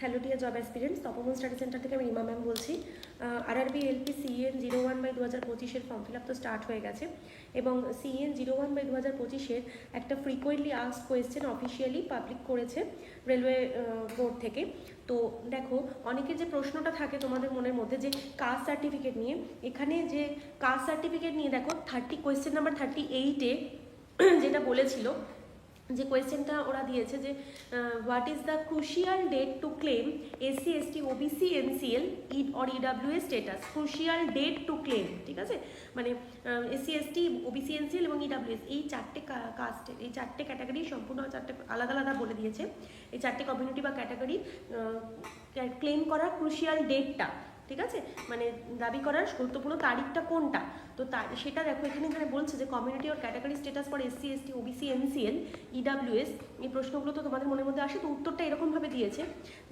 Hello dear job aspirants Tapoman study centre থেকে আমি Rima ma'am বলছি। RRB LP CEN zero one by দু হাজার পঁচিশের ফর্ম ফিল আপ তো স্টার্ট হয়ে গেছে। এবং সিএন জিরো ওয়ান বাই দু হাজার পঁচিশের একটা frequently ask question officially public করেছে রেলওয়ে বোর্ড থেকে। তো দেখো অনেকের যে প্রশ্নটা থাকে তোমাদের মনের মধ্যে যে কাস্ট সার্টিফিকেট নিয়ে, এখানে যে কাস্ট সার্টিফিকেট নিয়ে দেখো থার্টি কোয়েশ্চেন নাম্বার থার্টি এইটে যেটা বলেছিল যে কোয়েশ্চেনটা ওরা দিয়েছে যে what is the crucial date to claim SC ST OBC NCL ইড or EW status crucial date to claim ঠিক আছে? মানে এসসি এসটি ওবিসি এনসিএল এবং ইডাব্লিউএস এই চারটে কাস্ট এই চারটে ক্যাটাগরি সম্পূর্ণ চারটে, আলাদা আলাদা বলে দিয়েছে। এই চারটে কমিউনিটি বা ক্যাটাগরি ক্লেম করার ক্রুশিয়াল ডেটটা ঠিক আছে? মানে দাবি করার গুরুত্বপূর্ণ তারিখটা কোনটা? তো সেটা দেখো, এখানে এখানে বলছে যে community or category status for SC ST OBC NCL EWS এই প্রশ্নগুলো তো তোমাদের মনের মধ্যে আসে, তো উত্তরটা এরকমভাবে দিয়েছে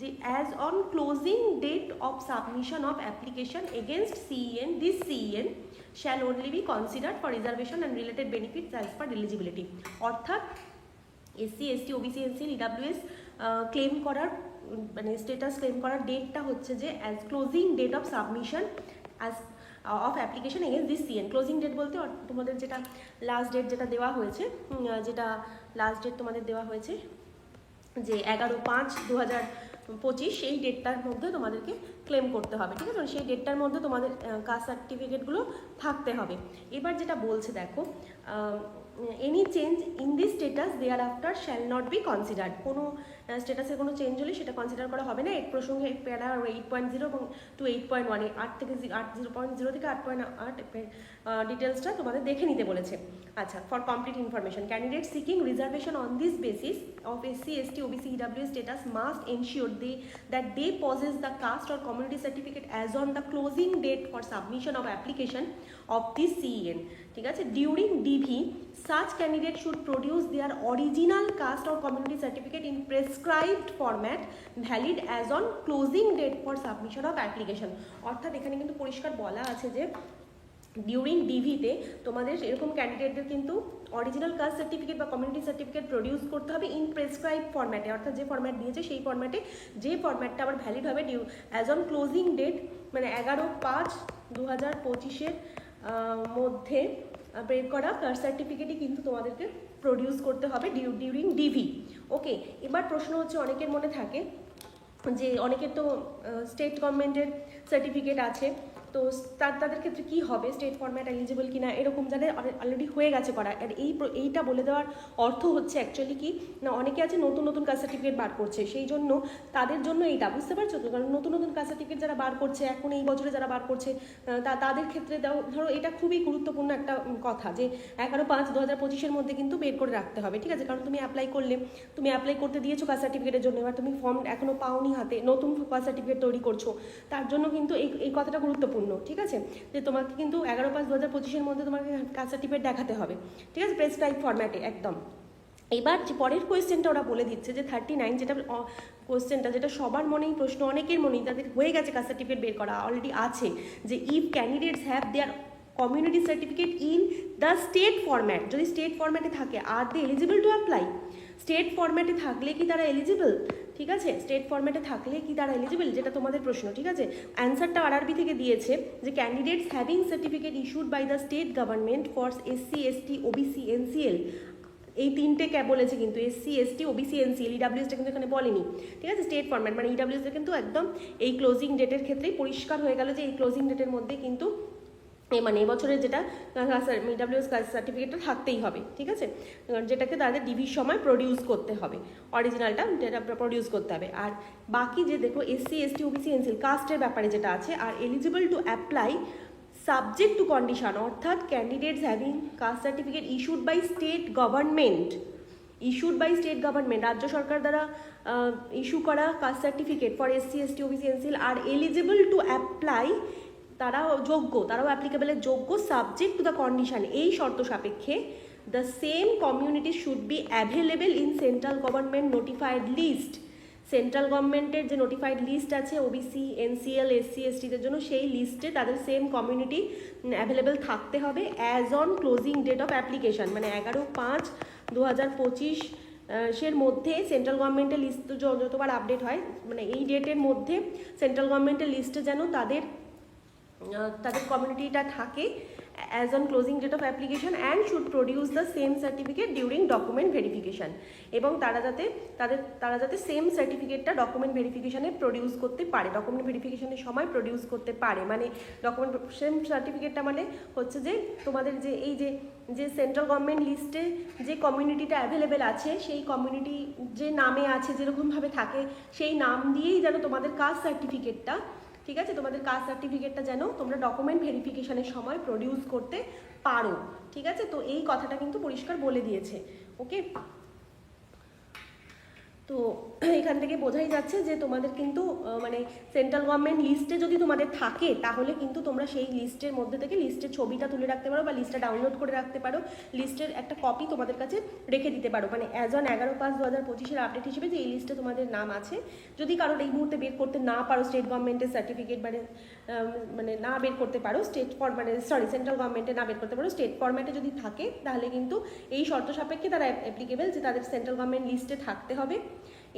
যে as on closing date of submission of application against CEN this CEN shall only be considered for reservation and related benefits as per eligibility অর্থাৎ SC ST OBC NCL EWS claim করার মানে স্টেটাস ক্লেম করার ডেটটা হচ্ছে যে as closing date of submission as of application against this CEN closing date বলতে তোমাদের যেটা লাস্ট ডেট যেটা দেওয়া হয়েছে যেটা লাস্ট ডেট তোমাদের দেওয়া হয়েছে, যে এগারো পাঁচ দু হাজার পঁচিশ, সেই ডেটটার মধ্যে তোমাদেরকে ক্লেম করতে হবে, ঠিক আছে? মানে সেই ডেটটার মধ্যে তোমাদের কাস্ট সার্টিফিকেটগুলো থাকতে হবে। এবার যেটা বলছে দেখো any change in this status thereafter shall not be considered কোনো স্টেটাসের কোনো চেঞ্জ হলে সেটা কনসিডার করা হবে না। এর প্রসঙ্গে প্যারা এইট পয়েন্ট জিরো এবং টু এইট পয়েন্ট ওয়ান আট থেকে আট জিরো পয়েন্ট জিরো থেকে আট পয়েন্ট আট ডিটেলসটা তোমাদের দেখে নিতে বলেছে। আচ্ছা for complete information candidate seeking reservation on this basis of SC ST OBC EW status must ensure they that they possess the caste or community certificate as on the closing date for submission of application of this CEN ঠিক আছে? During DV such candidate should produce their original caste or community certificate in prescribed format valid as on closing date for submission of application. অর্থাৎ এখানে কিন্তু পরিষ্কার বলা আছে যে during ডিভিতে তোমাদের এরকম ক্যান্ডিডেটদের কিন্তু অরিজিনাল কাস্ট সার্টিফিকেট বা কমিউনিটি সার্টিফিকেট প্রডিউস করতে হবে ইন প্রেসক্রাইব ফরম্যাটে অর্থাৎ যে ফরম্যাট দিয়েছে, সেই ফরম্যাটে যে ফরম্যাটটা আবার ভ্যালিড হবে due as on closing date মানে এগারো পাঁচ দু হাজার পঁচিশের মধ্যে বের করা কাস্ট সার্টিফিকেটই কিন্তু তোমাদেরকে প্রডিউস করতে হবে ডিউ ডিউরিং ডিভি ওকে এবার প্রশ্ন হচ্ছে অনেকের মনে থাকে যে, অনেকের তো স্টেট গভর্নমেন্টের সার্টিফিকেট আছে। তো তাদের ক্ষেত্রে কি হবে? স্টেট ফর্ম্যাট এলিজিবল কিনা? এরকম যাদের অলরেডি হয়ে গেছে করা আর এই এইটা বলে দেওয়ার অর্থ হচ্ছে অ্যাকচুয়ালি কি? না, অনেকে আছে নতুন নতুন কাস্ট সার্টিফিকেট বার করছে। সেই জন্য তাদের জন্য এইটা, বুঝতে পারছ তো? কারণ নতুন নতুন কাস্ট সার্টিফিকেট যারা বার করছে, এখন এই বছরে যারা বার করছে তা, তাদের ক্ষেত্রে ধরো এটা খুবই গুরুত্বপূর্ণ একটা কথা যে এগারো পাঁচ দু হাজার পঁচিশের মধ্যে কিন্তু বের করে রাখতে হবে, ঠিক আছে? কারণ তুমি অ্যাপ্লাই করলে, তুমি অ্যাপ্লাই করতে দিয়েছ কাস্ট সার্টিফিকেটের জন্য, এবার তুমি ফর্ম এখনও পাওনি হাতে, নতুন কাস্ট সার্টিফিকেট তৈরি করছ, তার জন্য কিন্তু এই এই কথাটা গুরুত্বপূর্ণ। ঠিক আছে? যে তোমাকে কিন্তু এগারো পাঁচ দু হাজার পঁচিশের মধ্যে তোমাকে কাস্ট সার্টিফিকেট দেখাতে হবে, ঠিক আছে? প্রেসক্রাইব ফরম্যাটে একদম। এবার যে পরের কোয়েশ্চেনটা ওরা বলে দিচ্ছে যে থার্টি নাইন যেটা কোয়েশ্চেনটা যেটা সবার মনেই প্রশ্ন, অনেকের মনেই তাদের হয়ে গেছে কাস্ট সার্টিফিকেট বের করা অলরেডি আছে, যে if candidates have their community certificate in the state format যদি স্টেট ফরম্যাটে থাকে আর they eligible to apply state ফরম্যাটে থাকলে কি তারা এলিজিবল ঠিক আছে? স্টেট ফরম্যাটে থাকলে কি তারা এলিজিবল যেটা তোমাদের প্রশ্ন, ঠিক আছে? অ্যান্সারটা আরআরবি থেকে দিয়েছে যে candidates having certificate issued by the state government for SC ST OBC NCL এই তিনটে ক্যাব বলেছে কিন্তু এসসি এসটি ওবিসি এনসিএল ইডাব্লিউএসটা কিন্তু এখানে বলেনি। ঠিক আছে? স্টেট ফরম্যাট মানে ইডাব্লিউএসটা কিন্তু একদম এই ক্লোজিং ডেটের ক্ষেত্রেই পরিষ্কার হয়ে গেল যে এই ক্লোজিং ডেটের মধ্যে কিন্তু মানে এবছরের যেটা ডাব্লিউএস কাস্ট সার্টিফিকেটটা থাকতেই হবে, ঠিক আছে? যেটাকে তাদের ডিভির সময় প্রডিউস করতে হবে অরিজিনালটা যেটা প্রডিউস করতে হবে। আর বাকি যে দেখো এসসি এসটি ওবিসি এনসিল কাস্টের ব্যাপারে যেটা আছে, আর eligible to apply subject to condition অর্থাৎ candidates having caste certificate issued by state government issued by state government রাজ্য সরকার দ্বারা ইস্যু করা caste certificate for SC ST OBC NCL R eligible to apply তারাও যোগ্য, তারাও অ্যাপ্লিকেবলের যোগ্য সাবজেক্ট টু দ্য কন্ডিশন এই শর্ত সাপেক্ষে the same community should be available in central government notified list central গভর্নমেন্টের যে নোটিফাইড লিস্ট আছে ওবিসি এনসিএল এসসি এসটিদের জন্য সেই লিস্টে তাদের সেম কমিউনিটি অ্যাভেলেবেল থাকতে হবে as on closing date of application মানে এগারো পাঁচ দু হাজার পঁচিশ সের মধ্যে সেন্ট্রাল গভর্নমেন্টের লিস্ট যতবার আপডেট হয় মানে এই ডেটের মধ্যে সেন্ট্রাল গভর্নমেন্টের লিস্টে যেন তাদের তাদের কমিউনিটিটা থাকে as on closing date of application and should produce the same certificate during document verification এবং তারা যাতে, তাদের, তারা যাতে সেম সার্টিফিকেটটা ডকুমেন্ট ভেরিফিকেশানে প্রডিউস করতে পারে ডকুমেন্ট ভেরিফিকেশনের সময় প্রডিউস করতে পারে। মানে ডকুমেন্ট সেম সার্টিফিকেটটা মানে হচ্ছে যে তোমাদের যে, এই যে যে সেন্ট্রাল গভর্নমেন্ট লিস্টে যে কমিউনিটিটা অ্যাভেলেবেল আছে, সেই কমিউনিটি যে নামে আছে, যেরকমভাবে থাকে, সেই নাম দিয়েই যেন তোমাদের কাস্ট সার্টিফিকেটটা ঠিক আছে? তোমাদের কাস্ট সার্টিফিকেটটা যেন তোমরা ডকুমেন্ট ভেরিফিকেশনের সময় প্রডিউস করতে পারো। ঠিক আছে? তো এই কথাটা কিন্তু পরিষ্কার বলে দিয়েছে। ওকে তো এখান থেকে বোঝাই যাচ্ছে যে তোমাদের কিন্তু মানে সেন্ট্রাল গভর্নমেন্ট লিস্টে যদি তোমাদের থাকে, তাহলে কিন্তু তোমরা সেই লিস্টের মধ্যে থেকে লিস্টের ছবিটা তুলে রাখতে পারো বা লিস্টটা ডাউনলোড করে রাখতে পারো। লিস্টের একটা কপি তোমাদের কাছে রেখে দিতে পারো। মানে অ্যাজ অন এগারো পাঁচ দু হাজার পঁচিশের আপডেট হিসেবে যে এই লিস্টে তোমাদের নাম আছে। যদি কারোর এই মুহূর্তে বের করতে না পারো স্টেট গভর্নমেন্টের সার্টিফিকেট মানে মানে না বের করতে পারো স্টেট মানে সরি সেন্ট্রাল গভর্নমেন্টে না বের করতে পারো স্টেট ফরম্যাটে যদি থাকে, তাহলে কিন্তু এই শর্ত সাপেক্ষে তারা অ্যাপ্লিকেবল যে তাদের সেন্ট্রাল গভর্নমেন্ট লিস্টে থাকতে হবে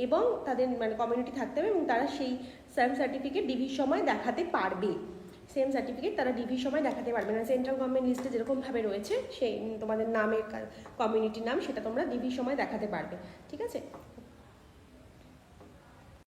এবং তাদের মানে কমিউনিটি থাকতে হবে এবং তারা সেই সেম সার্টিফিকেট ডিভির সময় দেখাতে পারবে। সেম সার্টিফিকেট তারা ডিভির সময় দেখাতে পারবে না। সেন্ট্রাল গভর্নমেন্ট লিস্টে যেরকমভাবে রয়েছে, সেই তোমাদের নামের কমিউনিটির নাম সেটা তোমরা ডিভির সময় দেখাতে পারবে। ঠিক আছে?